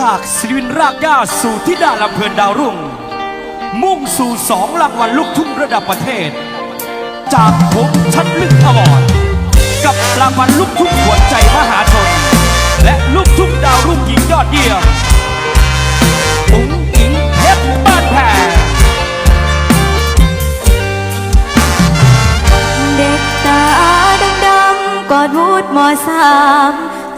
จากศิลวินรากหญ้าสู่ที่ดาลำเพลินดาวรุ่ง มุ่งสู่สองรางวัลลูกทุ่งระดับประเทศ จากผมชัดลึกอวอร์ดกับรางวัลลูกทุ่งหัวใจมหาชน และลูกทุ่งดาวรุ่งหญิงยอดเยี่ยมอุ๋งอิงเพชรบ้านแพงเด็กตาดำๆกอดวูดมอสาม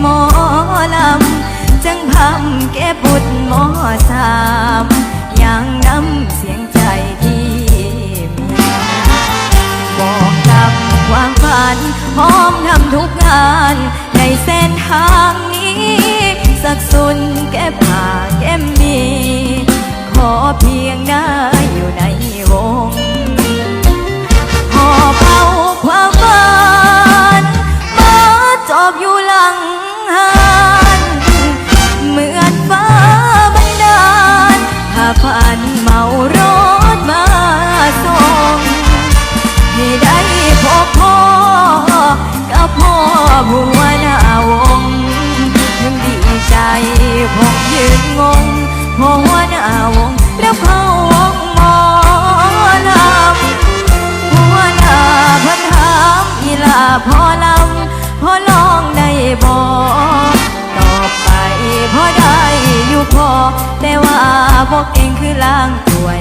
หมอลำ จังพำแก่บุตรหมอสาม บัวหน้าวงยังดีใจผมยืนงงพอหัวหน้าวงแล้วเข้าวงมอลำหัวหน้าพันถามอีลาพอลำพอลองได้บอกตอบไปพอได้อยู่พอแต่ว่าบอกเองคือล้างถ้วย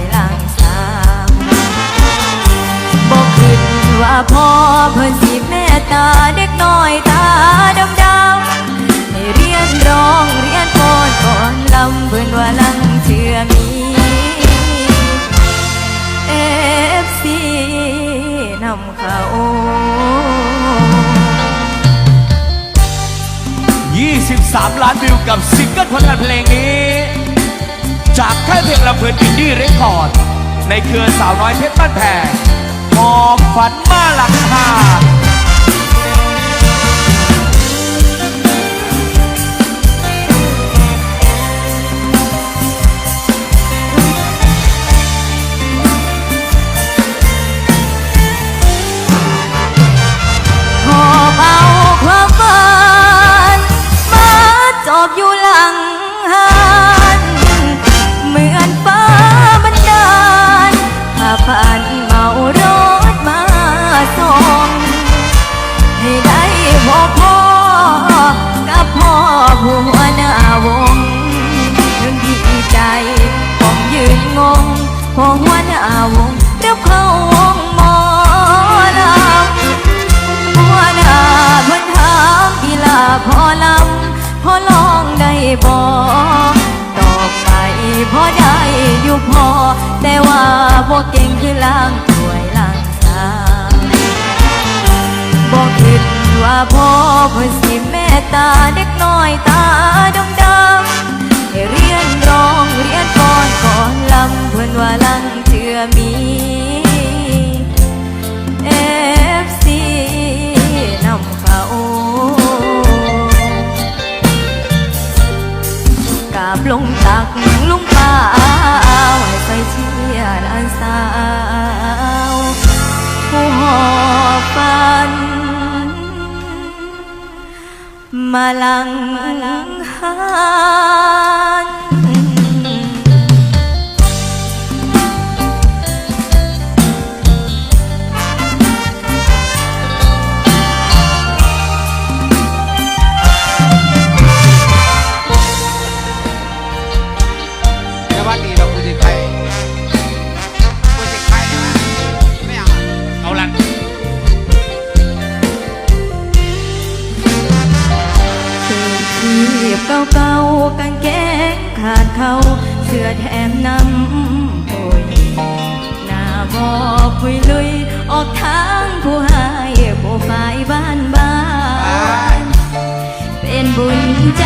ว่าพ่อเพิ่นสิแม่ตาเด็กน้อยตาดำดำๆให้เรียนร้องเรียนก่อนก่อนลำเพิ่นว่าลังเชื่อมีเอฟซีนำเขา23 ล้านวิวกับซิงเกิลผลงานเพลงนี้ จากค่ายเพลงลำเพลินอินดี้เรคคอร์ด ในเครือสาวน้อยเพชรบ้านแพง หอบฝันมาหลังหา ว่าพวกเก่งคือล้างถ้วยล้างชามบอกคิดว่าพ่อเพิ่นสิแม่ตาเด็กน้อยตาดำดำให้เรียนร้องเรียนก่อนก่อนลำเพิ่นว่าลังเชื่อมี มาลังหันในวันนี้เรา เก่าๆกางเกงขาดเขาเสื้อแถมน้ำปุยหน้าบอปุยลุยออกทางผู้ให้ผู้ฝ่ายบ้านบ้าน เป็นบุญใจ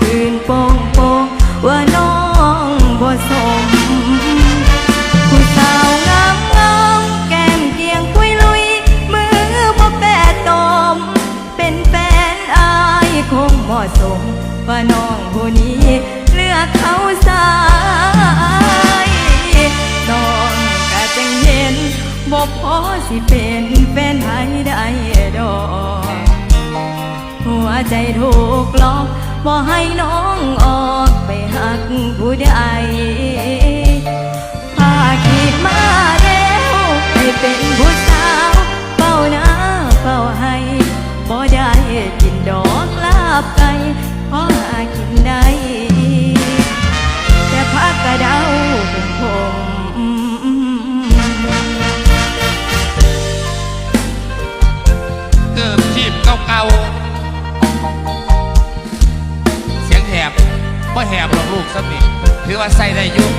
พื้นป้องป้องว่าน้องบ่สมผู้สาวงามงามแก้มเกียงคุยลุย มือบ่แปดตอม เป็นแฟนอายคงบ่สมว่าน้องผู้นี้เลือกเขาสายน้องก็จังเห็นบ่พอสิเป็นแฟนให้ได้ดอกหัวใจถูกล็อก บ่ให้น้องออกไปหักผู้ใดพาขีดมาแล้วให้เป็นผู้สาวเฝ้าหน้าเฝ้าให้บ่ได้กินดอกลาบไก่ บ่แหบหรอกลูกสักนิถือว่าใส่ได้ยุ่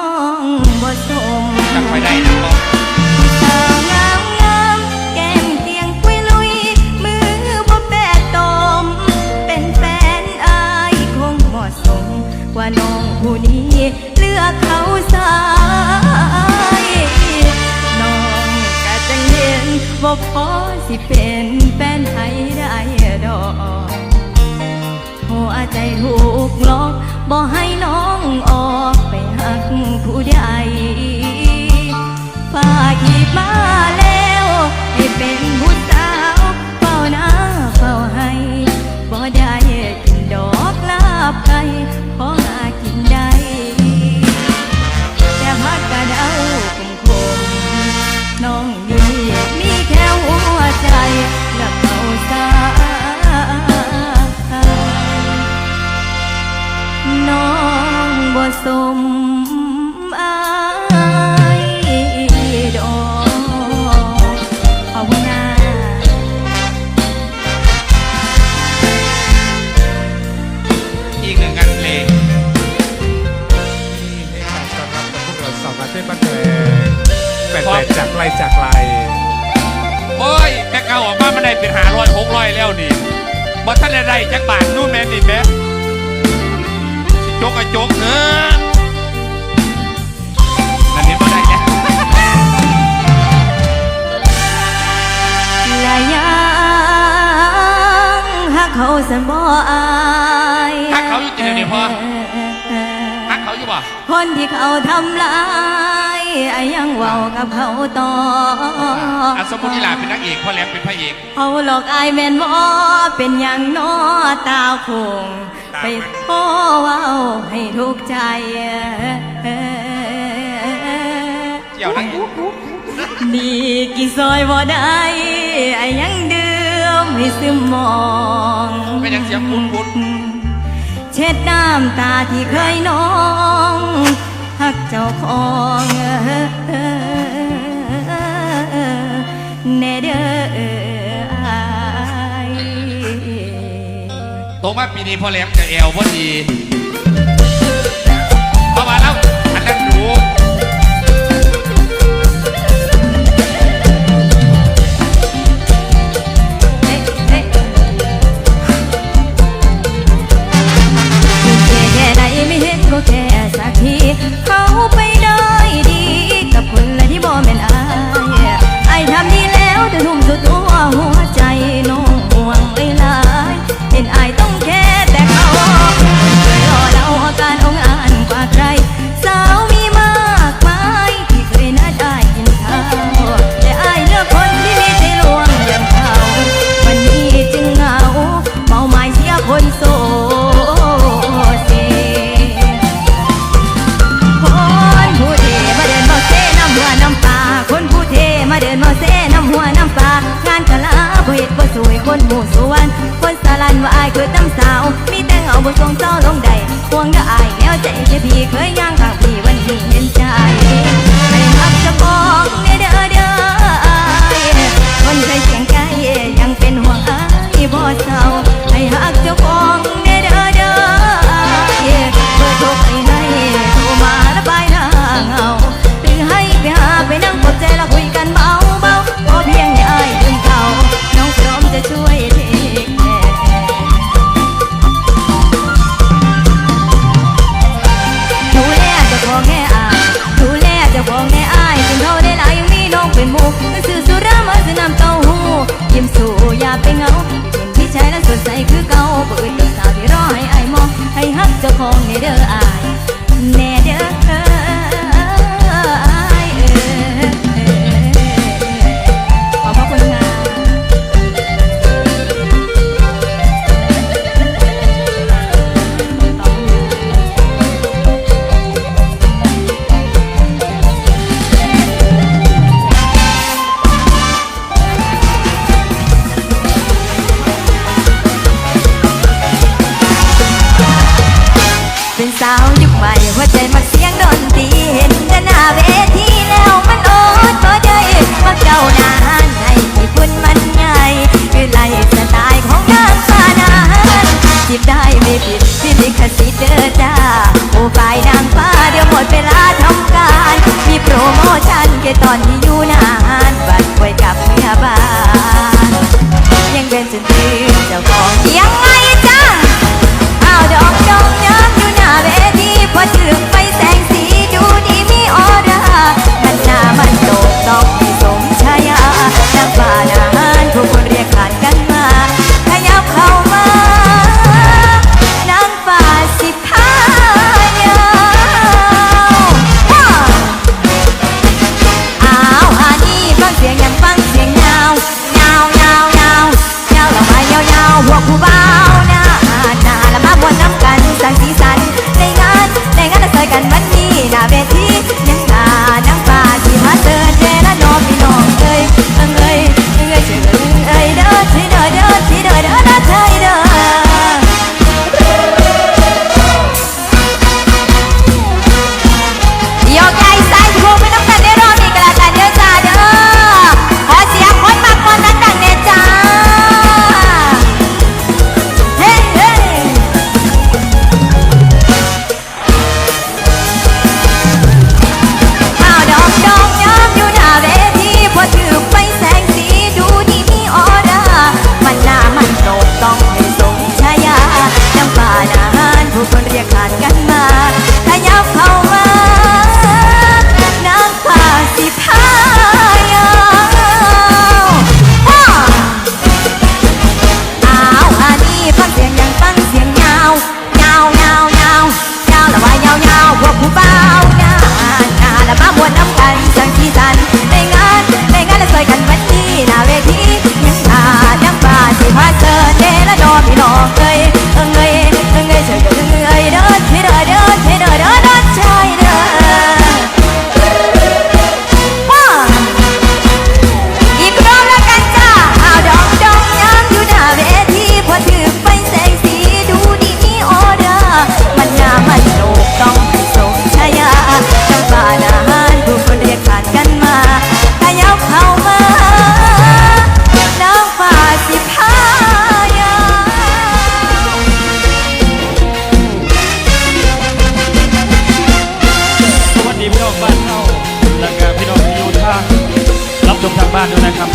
องบ่สมจังไปได้นะบอกสาวงามงามแก้มเตียงปุยลุย มือบ่แปะตม เป็นแฟนอายคงเหมาะสมกว่าน้องผู้นี้เลือกเขาสายน้องก็จังเห็นว่าพอสิเป็นแฟนไทยได้ดอกหัวใจถูกหลอก บ่ให้น้องออกไปหักผู้ใดฝากหีบมาแล้ว จากไกลจากไกลโอ้ยแต่เก่าออกมามันได้เป็นหาร้อยหกร้อยแล้วนี่บ่ท่านได้จักบาทนู่นแม่นี่แม่สิจกกระจกเถอะอันนี้บ่ได้เนี่ยและยังหักเขาสันบ่อายฮักเขาอยู่จริงเดี๋ยวพอฮักเขาอยู่บ่คนที่เขาทำลาย ไอ้ยังเว้ากับเขาต่ออะสมมุตินี่หลานเป็นนักเอกพ่อแหลมเป็นพระเอกเขาหลอกอายแม่นบ่เป็นอย่างน้อตาคงไปโทรเว้าให้ทุกข์ใจเกี่ยวนักเอกดีกี่ซอยบ่ได้ไอ้ยังเดือมให้ซึมมองไม่ยังเสียงปุ้นปุ้นเช็ดน้ำตาที่เคยน้อง หักเจ้าของแน่เด้ออายโตมาปีนี้พ่อแหลมจะแอวพอดี เคยย่างหางพี่วันนี้เห็นใจไม่หักจะมองเด้อเด้อเด้อ เป็นหมูซื้ เจ้าหนานในที่คุณมันใหญ่คือไล่สไตล์ของนางฟ้านานจีบได้ไม่ผิดที่ลิขสิทธิ์เด้อจ้าโอ้ฝ่ายนางฟ้าเดี๋ยวหมดเวลาทำการ มีโปรโมชั่นแค่ตอนที่อยู่นานบัตรไว้กับเมียบ้าน ที่อยู่ทางรับชมทางบ้านด้วยนะครับ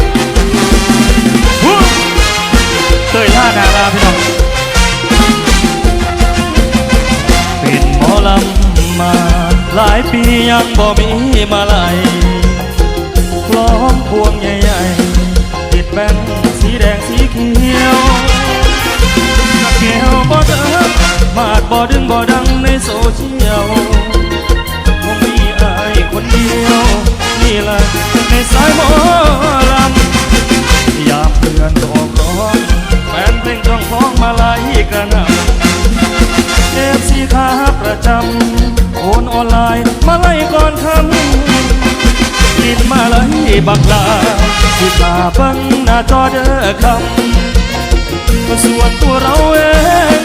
เตยท่าดาราพี่น้องเป็นหมอลำมาหลายปียังบ่มีมาไหลยพร้อมพวงใหญ่ๆติดแบงสีแดงสีเขียวกแก้วบ่เดินมาดบ่ดึงบ่ดังในโซเชียลคงมีอายคนเดียว นี่แหละในสายหมอลำอยากเพื่อนออกร้องแฟนเพลงจ้องฟ้องมาไล่กระนำเอฟซีขาประจำโอนออนไลน์มาไล่ก่อนคำกินมาไล่บักลาสิตาบังหน้าจอเด้อคำก็ส่วนตัวเราเอง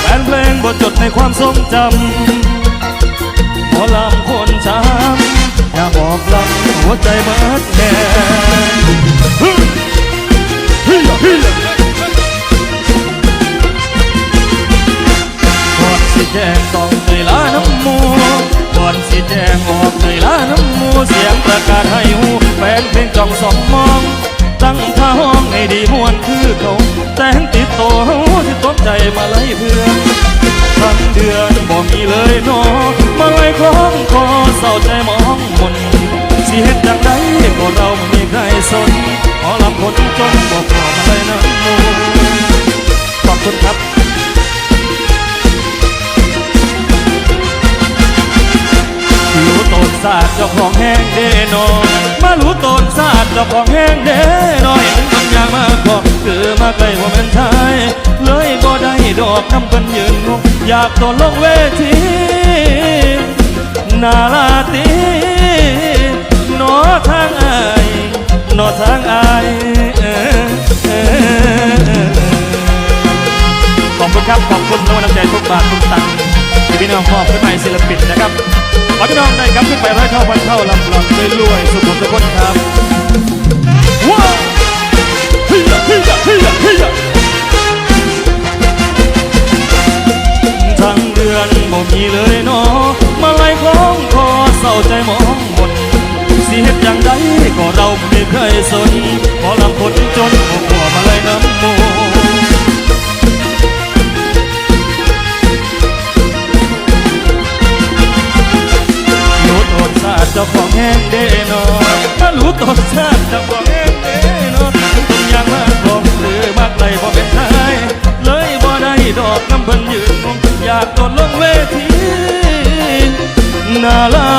แฟนเพลงบทจดในความทรงจำหมอลำคนช้า อกลำหัวใจเบิดแน่ฮึ่ยฮึ่ยฮึ่ยก่อนสิแจ้งต้องเหนื่อยล้าน้ำมูก่อนสิแจ้งออกเหนื่อยล้าน้ำมูเสียงประกาศให้หูแฟนเพลงจ้องสองมอง ตั้งท่าห้องให้ดีมวนคือเขาแต่งติดโตวที่ตกใจมาไล่เพื่อน ทั้งเดือนบ่มีเลยเนอมาไล่คล้องคอเศร้าใจมองมนสิเฮ็ดจังไดก็เราไม่มีใครสนขอลำคนจนบอกขอมาเลยน้ำมูขอบคุณครับรู้ตนศาสตร์เจ้าของแห้งเด้นอนมารู้ตนศาสตร์เจ้าของแห้งเด้น้อมันทำอย่างมากพอคือมาไกลว่ามันชาย เลยบ่ได้ดอกน้ำกันยืนงงอยากตนลงเวทีนาลาตีหนอทางอายหนอทางอายเอขอบคุณครับ ขอบคุณทุกน้ำใจทุกบาททุกตังค์ที่พี่น้องมอบขึ้นมาศิลปินนะครับขอพี่น้องได้ครับขึ้นไปร้อยเท่าพันเท่าลำลองรวยๆสุขทุกคนครับว้าว เคยสนพอลำคนจนหัวมาไล่น้ำมูรู้ต้นชาติเจ้าของแห้งเด้นอนถ้ารู้ต้นชาติเจ้าของแห้งเด้นอนต้นยางมากพอหรือมากไกลบ่เป็นไทยเลยบ่ได้ดอกน้ำเพิ่นยืนงงอยากโดนลงเวทีนาลา